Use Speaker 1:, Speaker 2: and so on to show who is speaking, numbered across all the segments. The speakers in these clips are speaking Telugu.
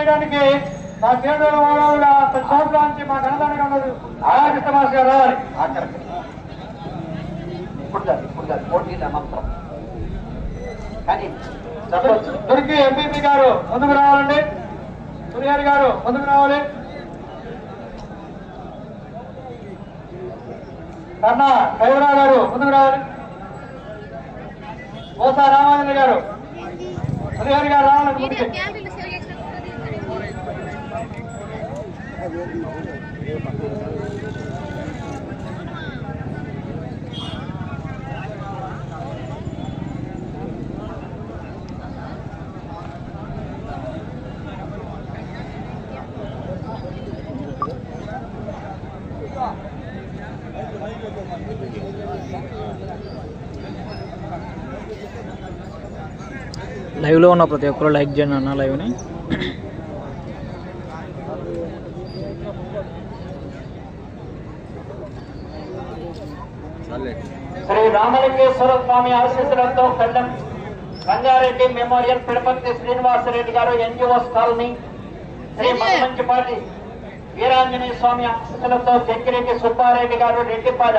Speaker 1: చేయడానికి మా కేంద్ర ప్రతి సంవత్సరం నుంచి మా ఉన్నది. ఆరాధిత మాస్ గారు రావాలి.
Speaker 2: కానీ
Speaker 1: దొరికి ఎంపీపీ గారు ముందుకు రావాలండి. సూర్యారి గారు ముందుకు రావాలి. కన్నా కైవరావు గారు ముందుకు రావాలి. ఓసా రామానంద గారు సూర్యారి గారు రావాలండి ముందుకి
Speaker 3: లైవ్లో ఉన్న ప్రతి ఒక్కరు లైక్ చేయండి అన్న లైవ్ని
Speaker 2: రామలింగేశ్వర స్వామి ఆశీస్సులతో కళ్ళం Rangareddy memorial Tirupati Srinivasa Reddy garu NGOs colony Sri Manchipati Veeranjaneya Swamy ఆశీస్సులతో చెక్కిరెడ్డి సుబ్బారెడ్డి గారు రెడ్డిపాడ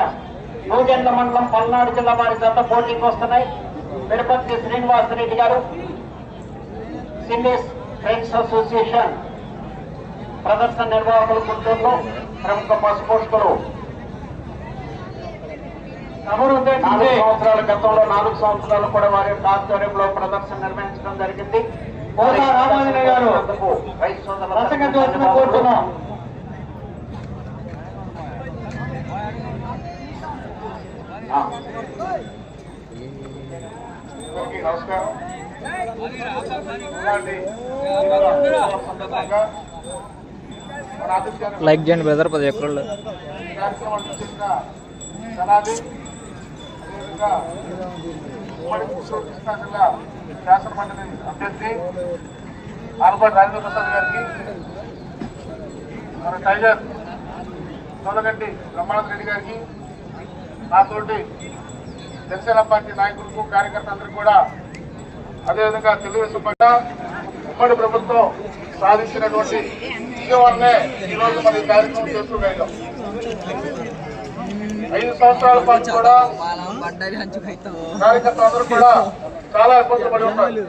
Speaker 2: నూజెండ్ల మండలం పల్నాడు జిల్లా వారి జత పోటీకి వస్తున్నాయి. తిరుపతి శ్రీనివాసరెడ్డి గారు సిండిస్ ఫ్రెండ్స్ అసోసియేషన్ ప్రదర్శన నిర్వాహకుల గుంటూరులో ప్రముఖ పశుపోషకులు నాలుగు సంవత్సరాల గతంలో నాలుగు సంవత్సరాలు కూడా వారి యొక్క ఆధ్వర్యంలో ప్రదర్శన నిర్వహించడం జరిగింది.
Speaker 1: ఓసా రామాంజనేయ గారు. కోరుతున్నాం.
Speaker 2: నమస్కారం.
Speaker 3: లైక్ చేయండి బ్రదర్ ప్రతి ఒక్కరు
Speaker 2: ఈ ఉమ్మడి కృష్ణా జిల్లా శాసనమండలి అభ్యర్థి ఆల్బర్ట్ రాజేంద్ర ప్రసాద్ గారికి మన టైగర్ చోలగడ్డి బ్రహ్మానంద రెడ్డి గారికి నాతోటి జనసేన పార్టీ నాయకులకు కార్యకర్తలందరికీ కూడా అదేవిధంగా తెలుగుదేశం పట్ల ఉమ్మడి ప్రభుత్వం సాధించినటువంటి విజయవాడనే ఈరోజు మన ఈ కార్యక్రమం చేసుకోగలిగాం ఐదు సంవత్సరాల పాటు కూడా కార్యకర్తలందరూ కూడా చాలా ఇబ్బందులు పడి ఉంటారు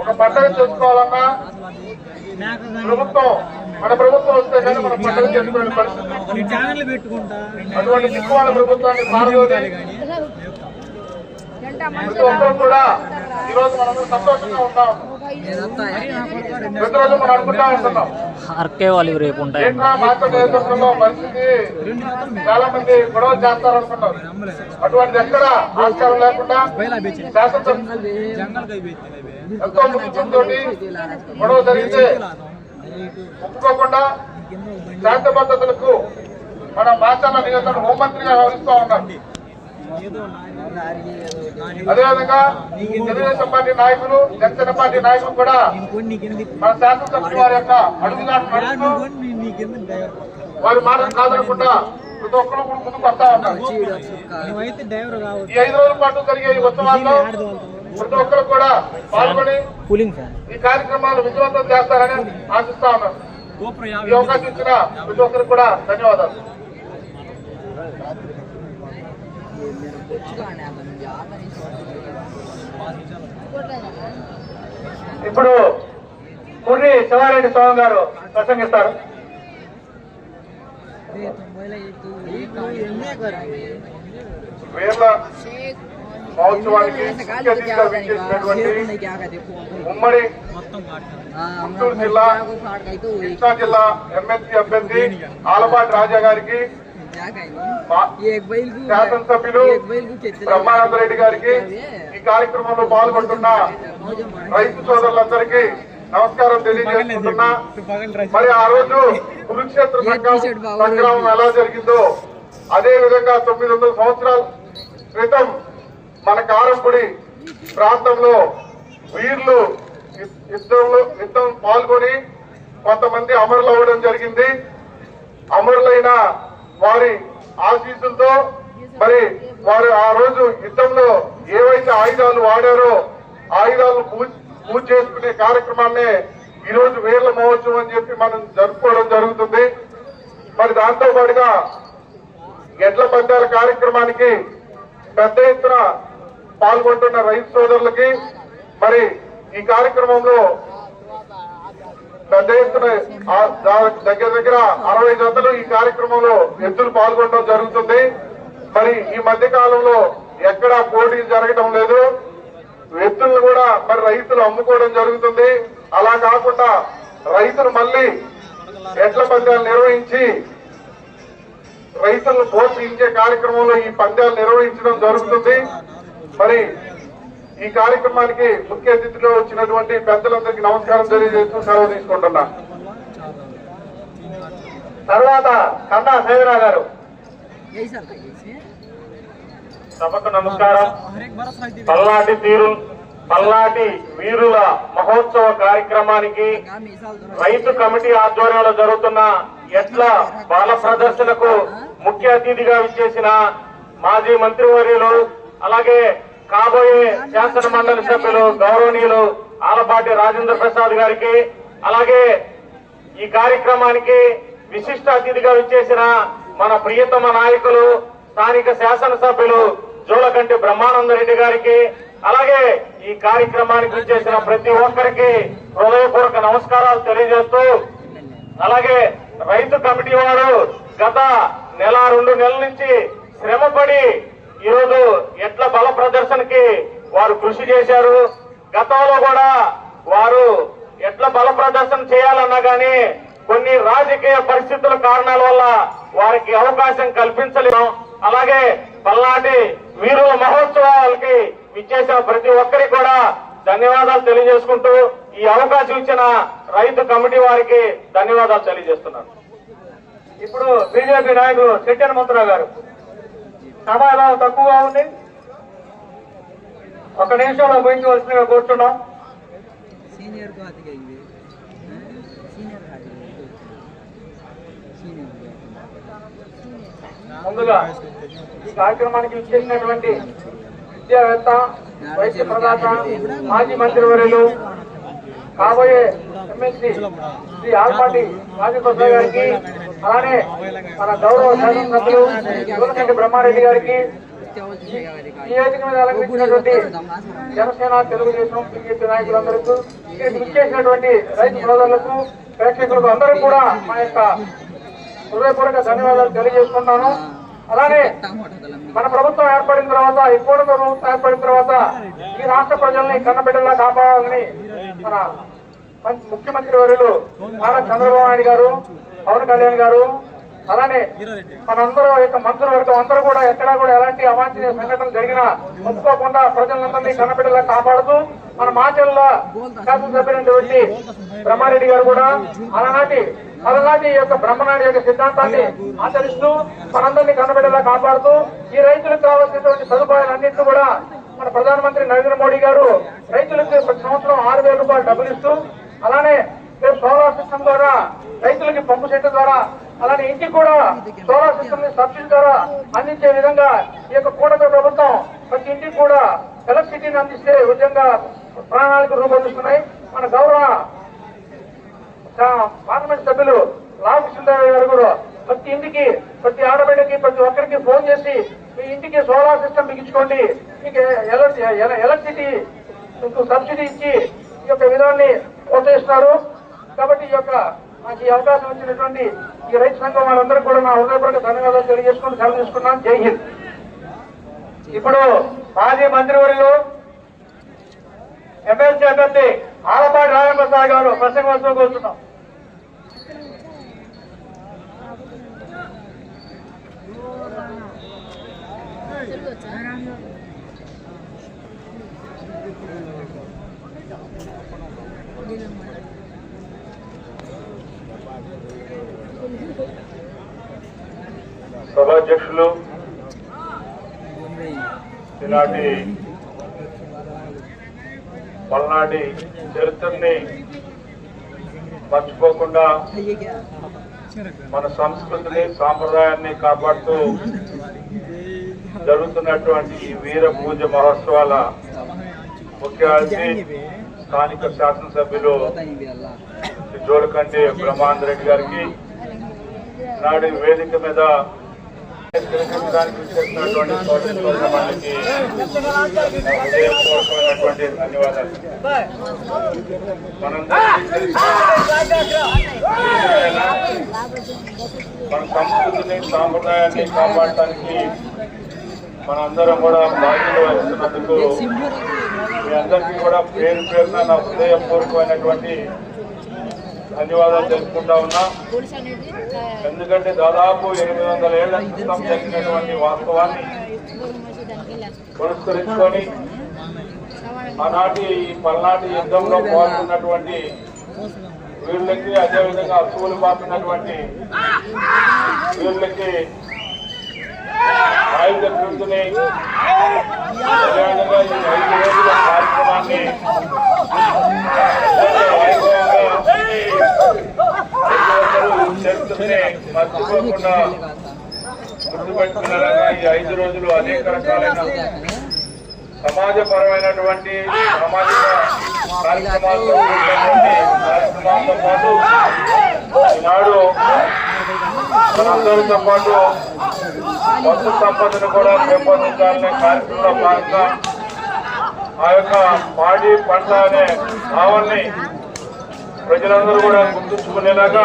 Speaker 2: ఒక పండుగ చేసుకోవాలన్నా ప్రభుత్వం మన ప్రభుత్వం వస్తే కానీ మన పండుగ చేసుకునే పరిస్థితి. అటువంటి ప్రభుత్వాన్ని ఒక్కరు కూడా ఈ రోజు మనం సంతోషంగా ఉన్నాం. ప్రతిరోజు మనం అనుకుంటా ఉంటున్నాం.
Speaker 3: ఆర్కే వాళ్ళు రేపు ఉంటాయి.
Speaker 2: పరిస్థితి చాలా మంది చేస్తారు ఎక్కడ ఆస్కారం లేకుండా శాసనసభ ఎంతో ముఖ్యంతో గొడవ జరిగితే ఒప్పుకోకుండా శాంతి భద్రతలకు మన మాచాల నియోజకవర్గ హోంమంత్రిగా వ్యవహరిస్తూ ఉన్నారు. అదేవిధంగా తెలుగుదేశం పార్టీ నాయకులు జనసేన పార్టీ నాయకులు కూడా మన శాసనసభ్యుల వారి యొక్క అడుగుదాటు వారి మాటలు కాదనకుండా ప్రతి ఒక్కరు కూడా ముందుకు వస్తా ఉన్నారు. ఈ ఐదు రోజుల పాటు జరిగే ఈ ఉత్సవాల్లో ప్రతి ఒక్కరు కూడా పాల్గొని ఈ కార్యక్రమాలు విజయవంతం చేస్తారని ఆశిస్తా ఉన్నారు ఈ అవకాశం ఇచ్చిన ప్రతి ఒక్కరికి కూడా ధన్యవాదాలు. ఇప్పుడు కుర్రి శివారెడ్డి స్వామి గారు ప్రసంగిస్తారు. వేర్ల మహోత్సవానికి ముఖ్య విచ్చేసినటువంటి ఉమ్మడి గుంటూరు జిల్లా కృష్ణా జిల్లా ఎమ్మెల్సీ అభ్యర్థి ఆలపాటి రాజా గారికి శాసనసభ్యులు బ్రహ్మానంద రెడ్డి గారికి ఈ కార్యక్రమంలో పాల్గొంటున్న రైతు సోదరులందరికీ నమస్కారం తెలియజేసుకుంటున్నా. మరి ఆ రోజు కురుక్షేత్ర సంగ్రామం ఎలా జరిగిందో అదే విధంగా తొమ్మిది వందల సంవత్సరాల క్రితం మన కారంపూడి ప్రాంతంలో వీర్లు యుద్ధంలో యుద్ధం పాల్గొని కొంతమంది అమరులు అవ్వడం జరిగింది. అమరులైన వారి ఆశీస్సులతో మరి వారు ఆ రోజు యుద్ధంలో ఏవైతే ఆయుధాలు వాడారో ఆయుధాలను పూజ
Speaker 4: చేసుకునే కార్యక్రమాన్ని ఈ రోజు వీర్ల మహోత్సవం అని చెప్పి మనం జరుపుకోవడం జరుగుతుంది. మరి దాంతో పాటుగా ఎడ్ల పందాల కార్యక్రమానికి పెద్ద ఎత్తున పాల్గొంటున్న రైతు సోదరులకి మరి ఈ కార్యక్రమంలో పెద్ద ఎత్తున దగ్గర దగ్గర అరవై జతలు ఈ కార్యక్రమంలో ఎత్తులు పాల్గొనడం జరుగుతుంది. మరి ఈ మధ్య కాలంలో ఎక్కడా పోటీలు జరగడం లేదు. ఎత్తులను కూడా మరి రైతులు అమ్ముకోవడం జరుగుతుంది. అలా కాకుండా రైతులు మళ్ళీ ఎడ్ల పందాలు నిర్వహించి రైతులను ప్రోత్సహించే కార్యక్రమంలో ఈ పందాలు నిర్వహించడం జరుగుతుంది. మరి ఈ కార్యక్రమానికి ముఖ్య అతిథిలో వచ్చినటువంటి పెద్దలందరికీ నమస్కారం తెలియజేస్తూ సెలవు తీసుకుంటున్నా.
Speaker 5: తర్వాత కన్నా సేవరా గారు.
Speaker 4: సభకు నమస్కారం. పల్లాటి తీరు పల్లాటి వీరుల మహోత్సవ కార్యక్రమానికి రైతు కమిటీ ఆధ్వర్యంలో జరుగుతున్న ఎడ్ల బాల ప్రదర్శనకు ముఖ్య అతిథిగా విచ్చేసిన మాజీ మంత్రివర్యులు అలాగే కాబోయే శాసన మండలి సభ్యులు గౌరవనీయులు ఆలపాటి రాజేంద్ర ప్రసాద్ గారికి అలాగే ఈ కార్యక్రమానికి విశిష్ట అతిథిగా విచ్చేసిన మన ప్రియతమ నాయకులు స్థానిక శాసనసభ్యులు జోలకంటి బ్రహ్మానందరెడ్డి గారికి అలాగే ఈ కార్యక్రమానికి విచ్చేసిన ప్రతి ఒక్కరికి హృదయపూర్వక నమస్కారాలు తెలియజేస్తూ అలాగే రైతు కమిటీ వారు గత నెల రెండు నెలల నుంచి శ్రమపడి ఈరోజు ఎట్ల బల ప్రదర్శనకి వారు కృషి చేశారు. గతంలో కూడా వారు ఎట్ల బల ప్రదర్శన చేయాలన్నా కానీ కొన్ని రాజకీయ పరిస్థితుల కారణాల వల్ల వారికి అవకాశం కల్పించలేము అలాగే పల్నాటి వీరుల మహోత్సవాలకి ఇచ్చేసిన ప్రతి ఒక్కరికి కూడా ధన్యవాదాలు తెలియజేసుకుంటూ ఈ అవకాశం ఇచ్చిన రైతు కమిటీ వారికి ధన్యవాదాలు తెలియజేస్తున్నాను.
Speaker 5: ఇప్పుడు బీజేపీ నాయకుడు చెట్టెన మంత్రావు గారు సమాధానం తక్కువగా ఉంది. ఒక నిమిషంలో ముగించవలసిందిగా కూర్చున్నాం.
Speaker 6: సీనియర్
Speaker 5: ముందుగా ఈ కార్యక్రమానికి ఇచ్చేసినటువంటి విద్యావేత్త వైద్య ప్రదాత మాజీ మంత్రివర్యులు కాబోయే ఎమ్మెల్సీ శ్రీ ఆల్పాటి రాజప్రసాద్ గారికి అలానే మన గౌరవ శాసనసభ్యులు యువనకంటి బ్రహ్మారెడ్డి గారికి ఈ వేదిక మీద అలంకరించినటువంటి జనసేన తెలుగుదేశం బీజేపీ నాయకులందరికీ ఇచ్చేసినటువంటి రైతు సోదరులకు ప్రేక్షకులకు అందరూ కూడా మా యొక్క హృదయపూర్వక ధన్యవాదాలు తెలియజేసుకుంటాను. అలానే మన ప్రభుత్వం ఏర్పడిన తర్వాత ఈ ప్రభుత్వం ఏర్పడిన తర్వాత ఈ రాష్ట్ర ప్రజల్ని కన్నబిడ్డలా కాపాడాలని మన ముఖ్యమంత్రి వర్యులు నారా చంద్రబాబు నాయుడు గారు పవన్ కళ్యాణ్ గారు అలానే మనందరూ యొక్క మంత్రివర్గం అందరూ కూడా ఎక్కడా కూడా ఎలాంటి అవాంఛనీయ సంఘటనలు జరిగినా ఒప్పుకోకుండా ప్రజలందరినీ కన్నబిడ్డలా కాపాడుతూ మన మాచల్లో శాసనసభ్యులైనటువంటి బ్రహ్మారెడ్డి గారు కూడా అలనాటి అలనాటి యొక్క బ్రహ్మనాయుడు యొక్క సిద్ధాంతాన్ని ఆచరిస్తూ మనందరినీ కన్నబిడ్డలా కాపాడుతూ ఈ రైతులకు కావాల్సినటువంటి సదుపాయాలన్నింటినీ కూడా మన ప్రధానమంత్రి నరేంద్ర మోడీ గారు రైతులకు ప్రతి సంవత్సరం ఆరు వేల రూపాయలు డబ్బులు ఇస్తూ అలానే మేము సోలార్ సిస్టమ్ ద్వారా రైతులకి పంపు సెట్ ద్వారా అలానే ఇంటికి కూడా సోలార్ సిస్టమ్ని సబ్సిడీ ద్వారా అందించే విధంగా ఈ యొక్క కూటమి ప్రభుత్వం ప్రతి ఇంటికి కూడా ఎలక్ట్రిసిటీని అందిస్తే విధంగా ప్రణాళిక రూపొందిస్తున్నాయి. మన గౌరవ పార్లమెంట్ సభ్యులు రామకృష్ణరావు గారు కూడా ప్రతి ఇంటికి ప్రతి ఆడబిడ్డకి ప్రతి ఒక్కరికి ఫోన్ చేసి మీ ఇంటికి సోలార్ సిస్టమ్ బిగించుకోండి. మీకు ఎల- ఎలక్ట్రిసిటీ సబ్సిడీ ఇచ్చి ఈ యొక్క విధానాన్ని ప్రోత్సహిస్తున్నారు. కాబట్టి ఈ యొక్క నాకు ఈ అవకాశం ఇచ్చినటువంటి ఈ రైతు సంఘం వారందరూ కూడా నా హృదయపూర్వక ధన్యవాదాలు తెలియజేసుకుని సెలవు తీసుకున్నాను జై హింద్. ఇప్పుడు మాజీ మంత్రివర్యులు ఎమ్మెల్సీ అభ్యర్థి ఆలపాటి రాజప్రసాద్ గారు ప్రసంగం కూర్చున్నాం
Speaker 4: సభాధ్యక్షులు ఈనాటి పల్నాటి చరిత్రని మర్చిపోకుండా మన సంస్కృతిని సాంప్రదాయాన్ని కాపాడుతూ జరుగుతున్నటువంటి ఈ వీర పూజ మహోత్సవాల ముఖ్య అతిథి స్థానిక శాసనసభ్యులు జోలకంటి బ్రహ్మాందరెడ్డి గారికి నాడు వేదిక మీద తిలకించడానికి విచ్చేసినటువంటి సోదర సోదరులకి హృదయపూర్వకమైనటువంటి ధన్యవాదాలు మనందరికీ మన సంస్కృతిని సాంప్రదాయాన్ని కాపాడటానికి మనందరం కూడా బాధ్యత వహిస్తున్నందుకు మీ అందరికీ కూడా పేరు పేరున నా హృదయపూర్వకమైనటువంటి ధన్యవాదాలు తెలుపుకుంటా ఉన్నా. ఎందుకంటే దాదాపు ఎనిమిది వందల ఏళ్ళ క్రితం జరిగినటువంటి వాస్తవాన్ని పురస్కరించుకొని ఆనాటి ఈ పల్నాటి యుద్ధంలో పాల్గొన్నటువంటి వీళ్ళకి అదేవిధంగా అసూలు పాపినటువంటి వీళ్ళకి ఆయుధ కృతిని అదేవిధంగా ఈ ఐదు రోజుల కార్యక్రమాన్ని వైభవంగా ప్రతి ఒక్కరూ చరిత్రని మర్చిపోకుండా గుర్తుపెట్టుకునేలాగా ఈ ఐదు రోజులు అనేక రకాలైన సమాజపరమైనటువంటి సామాజిక కార్యక్రమాలతో కార్యక్రమాలతో పాటు ఈనాడు అందరితో పాటు పశు సంపదను కూడా పెంపొందించాలనే కార్యక్రమంలో భాగంగా ఆ యొక్క పాడి పంట అనే భావాన్ని ప్రజలందరూ కూడా గుర్తుంచుకునేలాగా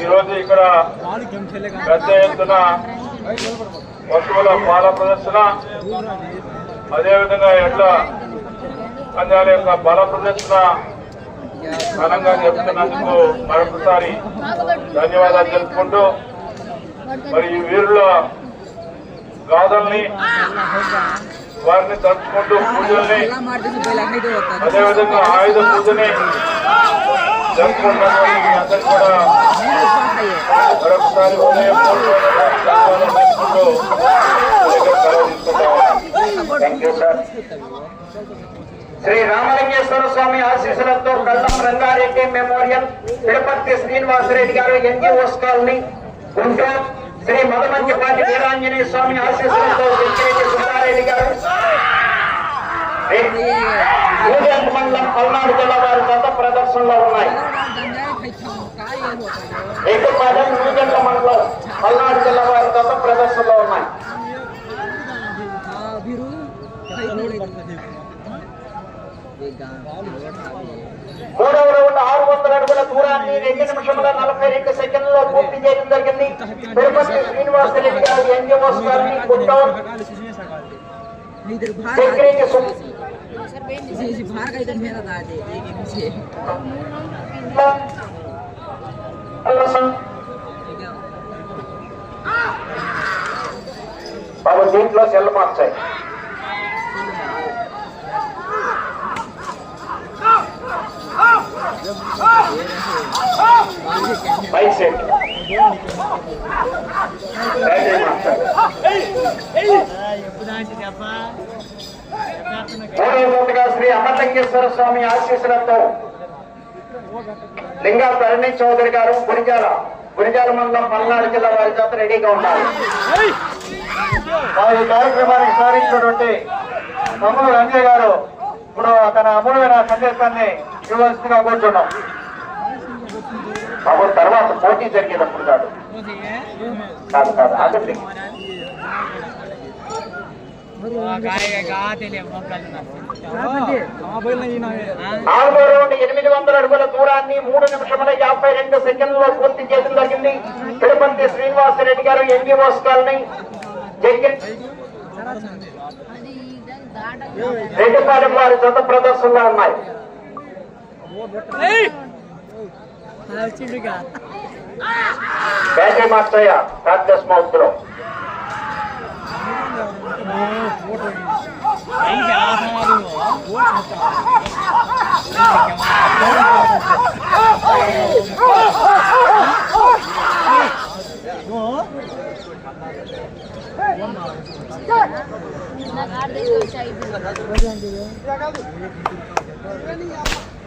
Speaker 4: ఈరోజు ఇక్కడ పెద్ద ఎత్తున పశువుల పాల ప్రదర్శన అదేవిధంగా ఎడ్ల పందాల యొక్క బల ప్రదర్శన ఘనంగా జరుపుతున్నందుకు మరొకసారి ధన్యవాదాలు తెలుసుకుంటూ మరి ఈ వీరుల గాథల్ని వారిని తలుచుకుంటూ పూజల్ని అదేవిధంగా ఆయుధ పూజని జరుపుకుంటున్నటువంటి మరొకసారి
Speaker 7: ఉదయం శ్రీ రామలింగేశ్వర స్వామి ఆశీస్సులతో కళ్ళం Rangareddy memorial Tirupati Srinivasa Reddy garu NGOs colony Guntur Sri Madamanchipati Veeranjaneya Swamy ఆశీస్సులతో సుబ్బారెడ్డి గారు. మండలం పల్నాడు జిల్లా వారి గత ప్రదర్శనలో ఉన్నాయి. ఎక్కుపాలెం యూనియన్ మండలం పల్నాడు జిల్లా వారి గత ప్రదర్శనలో ఉన్నాయి. మూడవ రౌండ్ ఆరు వందల అడుగుల దూరాన్ని రెండు నిమిషముల నలభై రెండు సెకండ్లో పూర్తి చేయడం జరిగింది. తిరుపతి శ్రీనివాస రెడ్డి గారు ఎన్జిఓస్ గారిని గుంటూరు దీంట్లో సెల్ మార్చాయి. బైక్ సెట్ మూడవ శ్రీ అమర్లింగేశ్వర స్వామి ఆశీస్సులతో లింగా తరణి చౌదరి గారు గురిజాల గురిజాల మండలం పల్నాడు జిల్లా వారి చేత రెడీగా ఉన్నారు.
Speaker 4: వారి ఈ కార్యక్రమానికి సాధించినటువంటి తమ్ముడు రంజయ్ గారు ఇప్పుడు తన అమూల్యమైన సందేశాన్ని ఇవ్వవలసిందిగా కోరుతున్నాం
Speaker 7: బాబు తర్వాత పోటీ జరిగేటప్పుడు కాదు. కాదు కాదు ఆగండి నాలుగో రౌండ్ ఎనిమిది వందల అడుగుల దూరాన్ని మూడు నిమిషముల యాభై రెండు సెకండ్లలో పూర్తి చేయడం జరిగింది. తిరుపతి శ్రీనివాసరెడ్డి గారు కాలనీ జగ్గి రెడ్డిపాలెం వారి జత ప్రదర్శనలో ఉన్నాయి. ಮಾಸ್ತಯ್ಯ Congress ಮಾಸ್ತರು Thank you.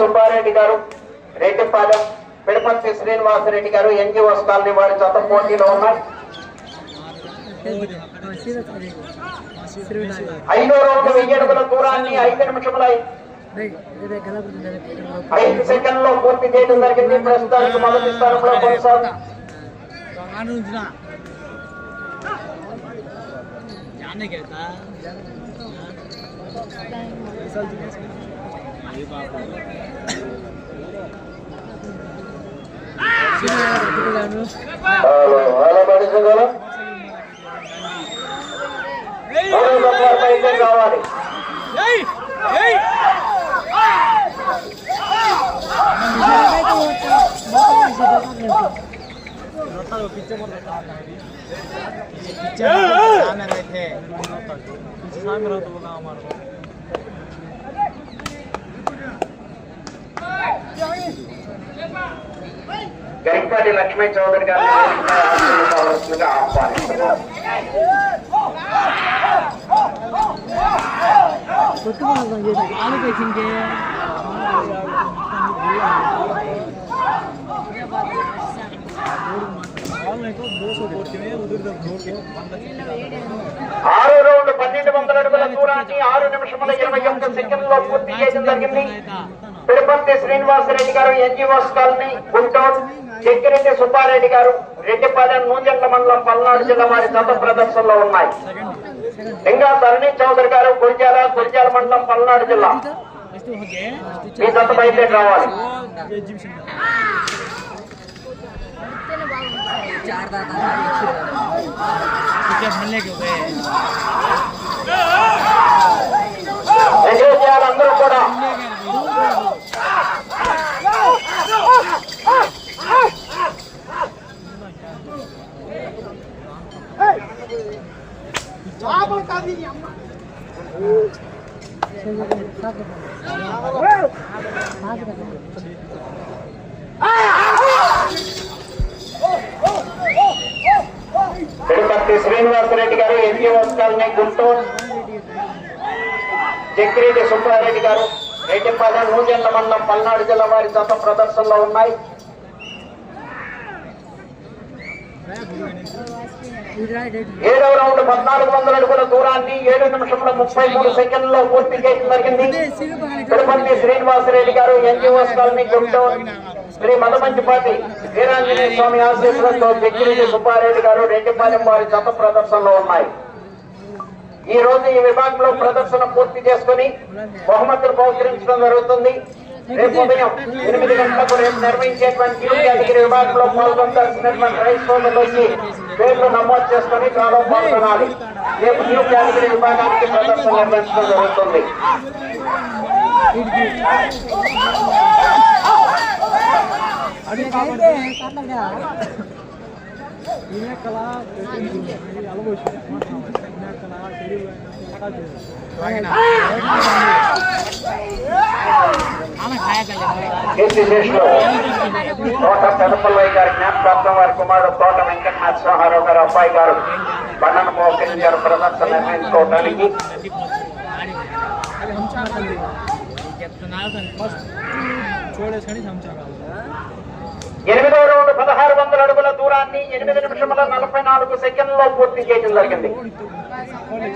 Speaker 7: Subbareddy garu Reddipalem Pidaparthi Srinivasa Reddy garu NGOs colony వారి చత పోటీలో ఉన్నారు. ఐదో రౌండ్ వెయ్యి అడుగుల దూరాన్ని ఐదు నిమిషముల ఐదు సెకండ్లో పూర్తి చేయడం జరిగింది ప్రస్తుతానికి మొదటి స్థానంలో కొనసాగుతుంది కావాలి గరికపాటి లక్ష్మీ చౌదరి గారిని కావాల్సిందిగా ఆహ్వానిస్తున్నాం ఆరు రౌండ్ పన్నెండు వందల అడుగుల దూరాన్ని ఆరు నిమిషముల ఇరవై ఒక్క సెకండ్లో పూర్తి చేయడం జరిగింది. తిరుపతి శ్రీనివాసరెడ్డి గారు ఎన్జిఓస్ కాలనీ గుంటూరు చెక్కిరెడ్డి సుబ్బారెడ్డి గారు రెడ్డిపాలెం నూజెండ్ల మండలం పల్నాడు జిల్లా వారి గత ప్రదర్శనలో ఉన్నాయి. ఇంకా ధరణి చౌదరి గారు గురిజాల గురిజాల మండలం పల్నాడు జిల్లా. మీకంత బయటకు రావాలి అందరూ కూడా. జగ్గిరెడ్డి సుబ్బారెడ్డి గారు. రెడ్డిపాలెం నూజెండ్ల మండలం పల్నాడు జిల్లా వారి జత ప్రదర్శనలో ఉన్నాయి. ఏడవ రౌండ్ పద్నాలుగు వందల అడుగుల దూరాన్ని ఏడు నిమిషముల ముప్పై మూడు సెకండ్లో పూర్తి చేయడం జరిగింది. తిరుపతి శ్రీనివాసరెడ్డి గారు ఎన్జిఓస్ కాలనీ గుంటూరు శ్రీ మదమంచిపాటి వీరాంజనేయ స్వామి ఆశీస్సులతో జగ్గిరెడ్డి సుబ్బారెడ్డి గారు రెడ్డిపాలెం వారి జత ప్రదర్శనలో ఉన్నాయి. ఈ రోజు ఈ విభాగంలో ప్రదర్శన పూర్తి చేసుకుని బహుమతులు బహుకరించడం జరుగుతుంది. రేపు ఉదయం ఎనిమిది గంటలకు రేపు నిర్వహించేటువంటి కేటగిరీ విభాగంలో పాల్గొనాల్సినటువంటి రైస్ సోదరులు పేర్లు నమోదు చేసుకుని చాలా పాల్గొనాలి. రేపు న్యూ కేటగిరీ విభాగానికి ప్రదర్శన నిర్వహించడం జరుగుతుంది.
Speaker 6: खाना
Speaker 7: తోట పెదపల్లయ్య గారి జ్ఞాపకార్థం వారి కుమారుడు తోట వెంకట నరసింహారావు గారు అబ్బాయి గారు బండను మోకరించారు ప్రదర్శన నిర్వహించుకోవడానికి ఎనిమిదో రౌండ్ పదహారు వందల అడుగుల దూరాన్ని ఎనిమిది నిమిషముల నలభై నాలుగు సెకండ్లో పూర్తి చేయడం జరిగింది.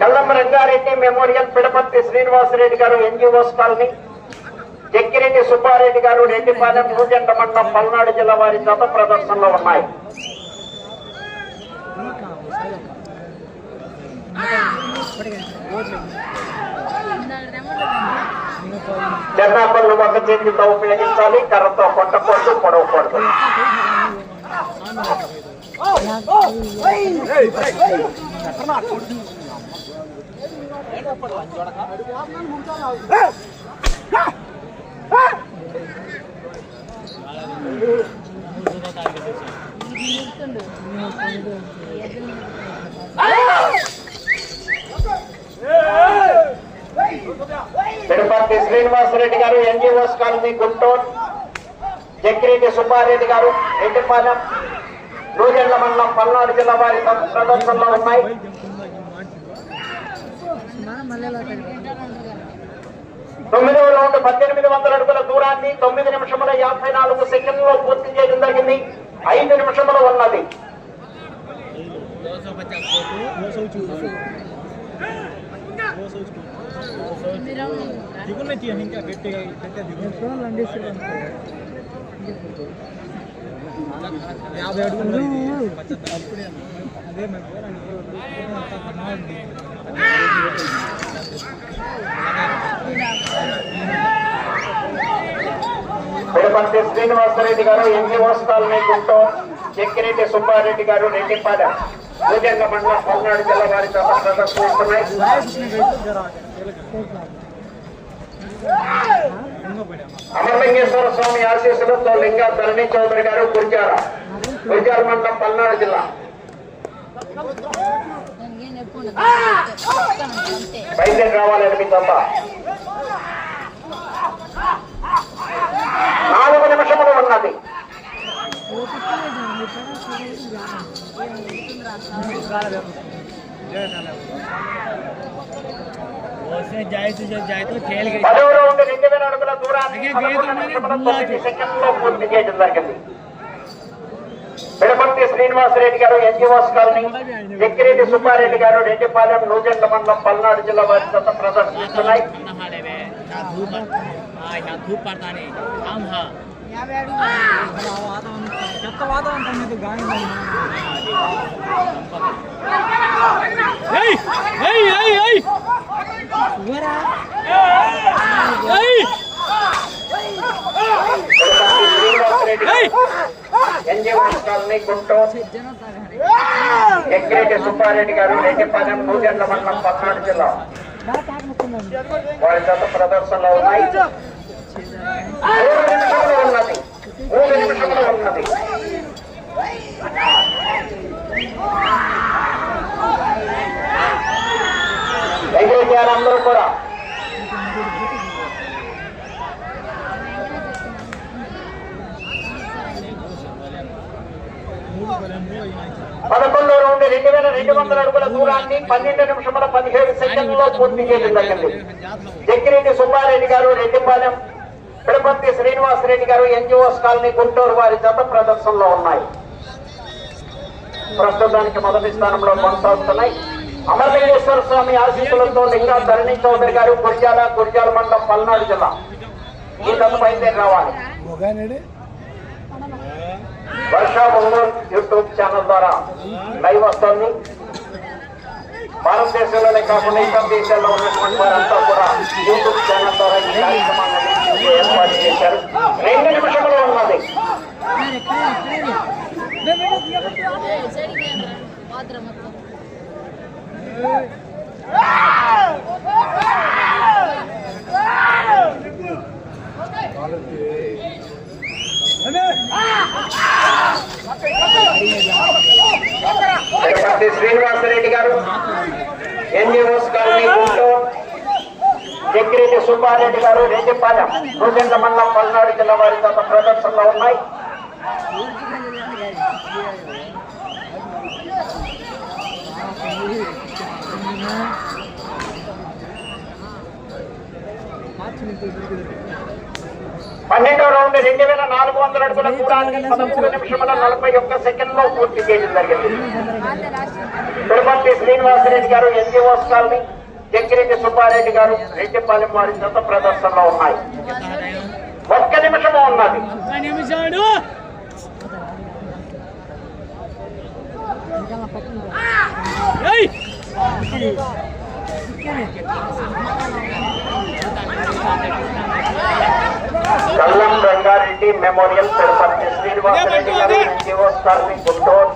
Speaker 7: Challamma Ranga Reddy memorial Pidaparthi Srinivasa Reddy garu NGOs colony Jakkireddy Subba Reddy garu Reddipalem నూజెండ మండలం పల్నాడు జిల్లా వారి గత ప్రదర్శనలో ఉన్నాయి. చెన్నాపల్లి ఒక చేతితో ఉపయోగించాలి కర్రతో కొట్టకూడదు పొడవకూడదు. తిరుపతి శ్రీనివాసరెడ్డి గారు ఎన్జిఓస్ కాలనీ గుంటూరు జక్కిరెడ్డి సుబ్బారెడ్డి గారు రెడ్డిపాలెం నూజెండ్ల మండలం పల్నాడు జిల్లా వారి ప్రదర్శనలో ఉన్నాయి. తొమ్మిదవ రౌండ్ పద్దెనిమిది వందల అడుగుల దూరాన్ని తొమ్మిది నిమిషముల యాభై నాలుగు సెకండ్లో పూర్తి చేయడం జరిగింది. ఐదు నిమిషములు ఉన్నది.
Speaker 6: దిగున్న ఇంకా గట్టిగా గట్టిగా దిగున్న యాభై అడుగులు అదే
Speaker 7: తిరుపతి శ్రీనివాసరెడ్డి గారు ఎన్జిఓ కాలనీ గుంటూరు చెక్కిరెడ్డి సుబ్బారెడ్డి గారు రెడ్డిపాడ భూజంగ మండలం పల్నాడు జిల్లా వారి ప్రదర్శిస్తున్నాయి అమరలింగేశ్వర స్వామి ఆశీస్సులతో లింగా ధరణి చౌదరి గారు గుర్జార గుర్జార మండలం పల్నాడు జిల్లా.
Speaker 8: వైద్యం ఎప్పుడు
Speaker 7: రావాలని మీ తప్ప. నాలుగు నిమిషములు ఉన్నది. ಪದವರು ಒಂದು ನಿಂತಿನ ನಡುಕಲ ದೂರ పూర్తి చేయడం జరిగింది పెడపర్తి శ్రీనివాసరెడ్డి గారు ఎన్జిఓస్ కాలనీ వెక్కిరెడ్డి సుబ్బారెడ్డి గారు రెడ్డిపాలెం నూజెండ్ల మండలం పల్నాడు జిల్లా వారి గత ప్రదర్శిస్తున్నాయి
Speaker 6: చెత్త వాతావరణం మీద
Speaker 7: గాని ఎంగిరెడ్డి సుబ్బారెడ్డి గారు రెడ్డిపాలెం నూజెండ్ల మండలం పల్నాడు జిల్లా. వారి గత ప్రదర్శనలో ఉన్నాయి. అందరూ కూడా పదకొండు రౌండ్ రెండు వేల రెండు వందల అడుగుల దూరాన్ని పన్నెండు నిమిషముల పదిహేడు సెకండ్లలో పూర్తి చేయడం జరిగింది. జగ్గిరెడ్డి సుబ్బారెడ్డి గారు రెడ్డిపాలెం తిరుపతి శ్రీనివాసరెడ్డి గారు ఎన్జిఓస్ కాలనీ గుంటూరు వారి జత ప్రదర్శనలో ఉన్నాయి. ప్రస్తుతానికి మొదటి స్థానంలో కొనసాగుతున్నాయి. అమరలింగేశ్వర స్వామి ఆశీస్సులతో లింగా ధరణి చౌదరి గారు గురిజాల గురిజాల మండలం పల్నాడు జిల్లా. ఈ జత బయలుదేరి రావాలి. వర్ష ఒంగోలు యూట్యూబ్ ఛానల్ ద్వారా లైవ్ వస్తుంది. భారతదేశంలోనే కాకుండా ఇతర దేశాల్లో ఉన్నటువంటి వారంతా కూడా యూట్యూబ్ ఛానల్ ద్వారా ఈ కార్యక్రమాన్ని వీక్షించే ఏర్పాటు చేశారు. రెండు నిమిషంలో ఉన్నది. Srinivasa Reddy garu NGOs colony Guntur. Jaggi Reddy Subbareddy garu Reddipalem Nuzendla మండలం పల్నాడు జిల్లా వారి గత ప్రదర్శనలో ఉన్నాయి. పన్నెండో రౌండ్ రెండు వేల నాలుగు వందల అడుగుల దూరాన్ని పదమూడు నిమిషముల నలభై ఒక్క సెకండ్లో పూర్తి చేయడం జరిగింది. తిరుపతి శ్రీనివాసరెడ్డి గారు ఎన్జిఓస్ కాలనీ జగ్గిరెడ్డి సుబ్బారెడ్డి గారు రెడ్డిపాలెం వారి జత ప్రదర్శనలో ఉన్నాయి ఒక్క నిమిషము ఉన్నది
Speaker 6: నిమిషాడు
Speaker 7: Kallam Ranga Reddy memorial Tirupati Srinivasa Reddy garu NGOs colony Guntur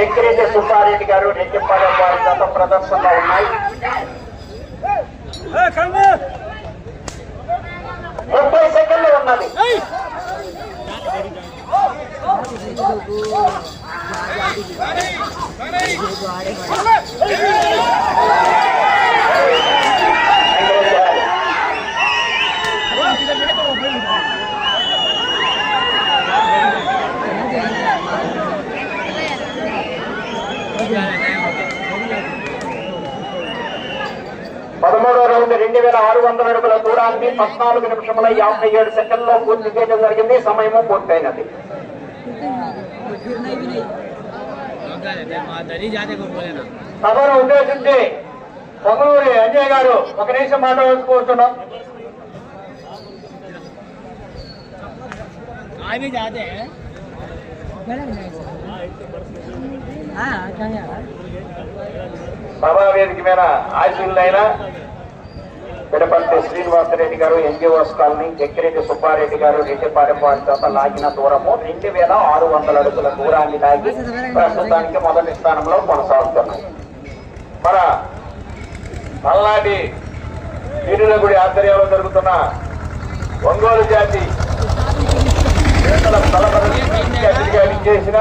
Speaker 7: Jaggi Reddy Subba Reddy garu Reddipalem వారి జత ప్రదర్శనలో ఉన్నాయి. ముప్పై సెకండ్లు ఉన్నది. రౌండ్ రెండు రెండు వేల ఆరు వందల అడుగుల దూరాన్ని పద్నాలుగు నిమిషముల యాభై ఏడు సెకండ్లో పూర్తి చేయడం జరిగింది సమయము పూర్తయినది
Speaker 6: फिर नहीं भी नहीं
Speaker 7: సభను ఉద్దేశించి పొంగలూరి అంజయ్ గారు ఒక నిమిషం మాట్లాడుకోవచ్చున్నాం
Speaker 6: हाँ कहाँ यार
Speaker 7: సభా వేదిక మీద ఆశీనులైన పిడపల్లి శ్రీనివాసరెడ్డి గారు ఎన్జిఓస్ కాలనీ జక్కిరెడ్డి సుబ్బారెడ్డి గారు రెడ్డిపాలెం వారి చేత లాగిన దూరము రెండు వేల ఆరు వందల అడుగుల దూరాన్ని లాగి ప్రస్తుతానికి మొదటి స్థానంలో కొనసాగుతున్నాయి. మన పల్నాటి వీరుల గుడి ఆధ్వర్యంలో జరుగుతున్న ఒంగోలు జాతి అతిథిగా విచ్చేసిన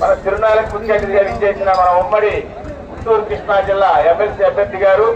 Speaker 7: మన తిరునాలకు ముఖ్య అతిథిగా విచ్చేసిన మన ఉమ్మడి గుంటూరు కృష్ణా జిల్లా ఎమ్మెల్సీ అభ్యర్థి గారు